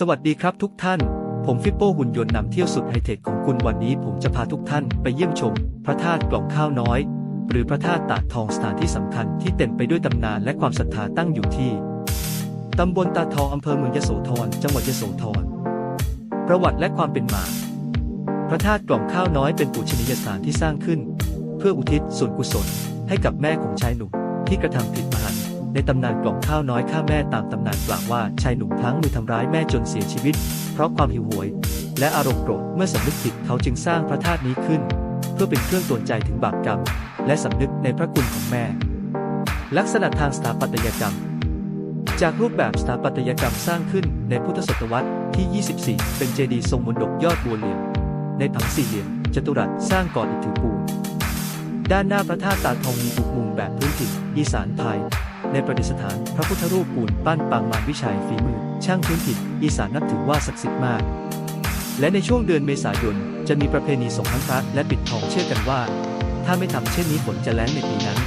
สวัสดีครับทุกท่าน ผมฟิปโป้หุ่นยนต์นำเที่ยวสุดไฮเทคของคุณวันนี้ผมจะพาทุกท่านไปเยี่ยมชม พระธาตุกล่องข้าวน้อย หรือพระธาตุตาดทองสถานที่สำคัญที่เต็มไปด้วยตำนานและความศรัทธาตั้งอยู่ที่ตำบลตาทองอำเภอเมืองยโสธรจังหวัดยโสธร ประวัติและความเป็นมา พระธาตุกล่องข้าวน้อยเป็นปูชนียสถานที่สร้างขึ้น เพื่ออุทิศส่วนกุศลให้กับแม่ของชายหนุ่มที่กระทำผิดมหันต ในตำนานกล่องข้าวน้อยฆ่าแม่ตามตำนานกล่าวว่าชายหนุ่มพลั้งมือทำร้ายแม่จนเสียชีวิต เพราะความหิวโหย และอารมณ์โกรธเมื่อสำนึกผิดเขาจึงสร้างพระธาตุนี้ขึ้น เพื่อเป็นเครื่องตือนใจถึงบาปกรรม และสำนึกในพระคุณของแม่ ลักษณะทางสถาปัตยกรรม จากรูปแบบสถาปัตยกรรมสร้างขึ้นในพุทธศตวรรษที่ 24 เป็นเจดีย์ทรงมนดกยอดบัวเหลี่ยมในผังสี่เหลี่ยมจัตุรัสสร้างก่อนอิฐถือปูนด้านหน้าพระธาตุตาทองมีบุกมุมแบบพื้นถิ่นอีสานไทย ในประดิษฐานพระพุทธรูปปูนปั้นปางมารวิชัยฝีมือ ช่างพื้นถิ่นอีสานนับถือว่าศักดิ์สิทธิ์มาก และในช่วงเดือนเมษายนจะมีประเพณีส่งทั้งพระและปิดทองเชื่อกันว่า ถ้าไม่ทำเช่นนี้ฝนจะแล้งในปีนั้น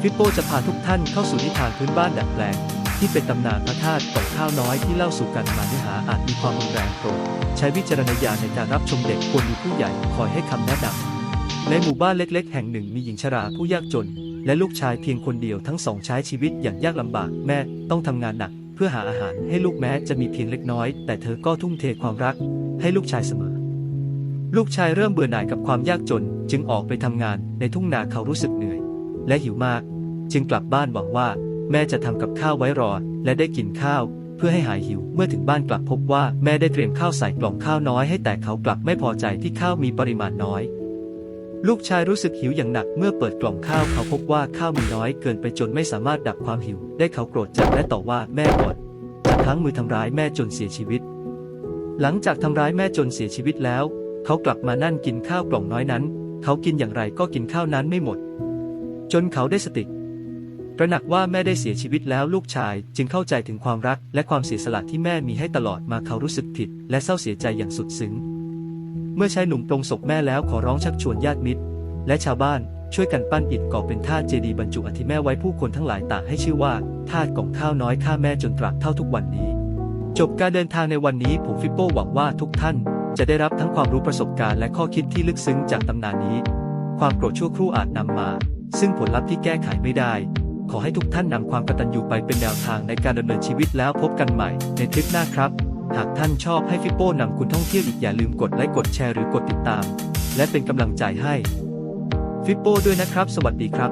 ฟิปโปจะพาทุกท่านเข้าสู่นิทานพื้นบ้านดัดแปลง ที่เป็นตำนานพระธาตุกล่องข้าวน้อยที่เล่าสู่กันมาเนื้อหาอาจมีความรุนแรงโปรดใช้วิจารณญาณในการรับชมเด็กควรมีผู้ใหญ่คอยให้คำแนะนำในหมู่บ้านเล็กๆ แห่งหนึ่งมีหญิงชราผู้ยากจน และลูกชายเพียงคนเดียวทั้งสองใช้ชีวิตอย่างยากลำบาก แม่ต้องทำงานหนัก เพื่อหาอาหารให้ลูกแม้จะมีเพียงเล็กน้อย แต่เธอก็ทุ่มเทความรัก ให้ลูกชายเสมอ ลูกชายเริ่มเบื่อหน่ายกับความยากจน จึงออกไปทำงานในทุ่งนาเขารู้สึกเหนื่อย และหิวมาก จึงกลับบ้านหวังว่า แม่จะทำกับข้าวไว้รอ และได้กินข้าว เพื่อให้หายหิวเมื่อถึงบ้านกลับพบว่าแม่ได้เตรียมข้าวใส่กล่องข้าวน้อยให้แต่เขากลับไม่พอใจที่ข้าวมีปริมาณน้อย ลูกชายรู้สึกหิวอย่างหนักเมื่อเปิดกล่องข้าวเขาพบว่าข้าวมีน้อยเกินไปจนไม่สามารถดับความหิว ได้เขาโกรธจัดและต่อว่าแม่ก่อนจะพลั้งมือทำร้ายแม่จนเสียชีวิต หลังจากทำร้ายแม่จนเสียชีวิตแล้ว เขากลับมานั่นกินข้าวกล่องน้อยนั้น เขากินอย่างไรก็กินข้าวนั้นไม่หมด จนเขาได้สติตระหนักว่าแม่ได้เสียชีวิตแล้วลูกชายจึงเข้าใจถึงความรักและความเสียสละที่แม่มีให้ตลอดมาเขารู้สึกผิด และเศร้าเสียใจอย่างสุดซึ้ง เมื่อชายหนุ่มปรงศพแม่แล้วขอร้องชักชวนญาติมิตร และชาวบ้านช่วยกันปั้นอิฐก่อเป็นธาตุเจดีย์บรรจุอธิแม่ไว้ผู้คนทั้งหลายต่างให้ชื่อว่าธาตุกล่องข้าวน้อยข้าแม่จนตราบเท่าทุกวันนี้ จบการเดินทางในวันนี้ผมฟิปโป้หวังว่าทุกท่าน จะได้รับทั้งความรู้ประสบการณ์และข้อคิดที่ลึกซึ้งจากตำนานนี้ ความโกรธชั่วครู่อาจนำมา ซึ่งผลลัพธ์ที่แก้ไขไม่ได้ ขอให้ทุกท่านนำความกตัญญูไปเป็นแนวทางในการดำเนินชีวิตแล้วพบกันใหม่ในทริปหน้าครับ หากท่านชอบให้ฟิปโป้นำคุณท่องเที่ยวอีกอย่าลืมกดไลค์กดแชร์หรือกดติดตาม และเป็นกำลังใจให้ฟิปโป้ด้วยนะครับ สวัสดีครับ